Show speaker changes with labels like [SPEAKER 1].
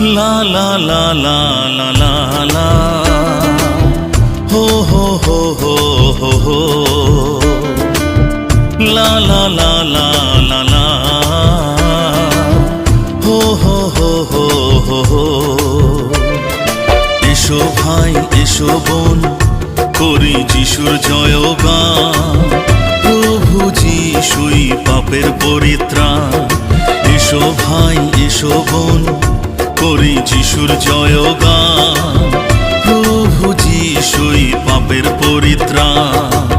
[SPEAKER 1] লা লা লা লা লা লা লা। হো হো হো হো হো হো। লা লা লা লা লা লা। হো হো হো হো হো হো। ভাই, এসো বোন, করি যিশুর জয়গান প্রভু যিশুই পাপের পরিত্রাণ। এসো ভাই, এসো বোন করি যিশুর জয়গান। প্রভু যিশুই পাপের পরিত্রাণ।